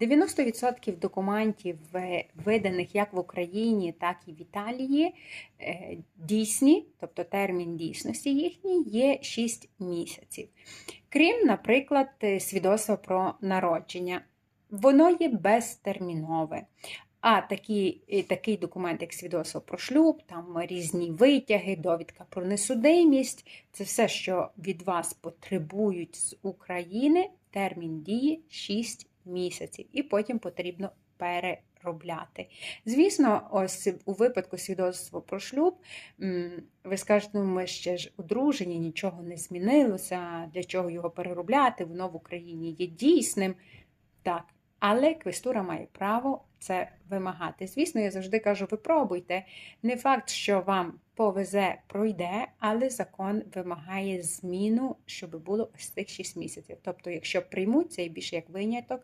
90% документів, виданих як в Україні, так і в Італії, е, дійсні, тобто термін дійсності їхній є 6 місяців. Крім, наприклад, е, свідоцтва про народження. Воно є безтермінове. А такі, такий документ, як свідоцтво про шлюб, там різні витяги, довідка про несудимість, це все, що від вас потребують з України, термін дії 6 місяців, і потім потрібно переробляти. Звісно, ось у випадку свідоцтва про шлюб, ви скажете, ну ми ще ж одружені, нічого не змінилося, для чого його переробляти, воно в Україні є дійсним. Так, але квестура має право це вимагати. Звісно, я завжди кажу: ви пробуйте. Не факт, що вам повезе, пройде, але закон вимагає зміну, щоб було ось цих 6 місяців. Тобто, якщо приймуть це і більше як виняток,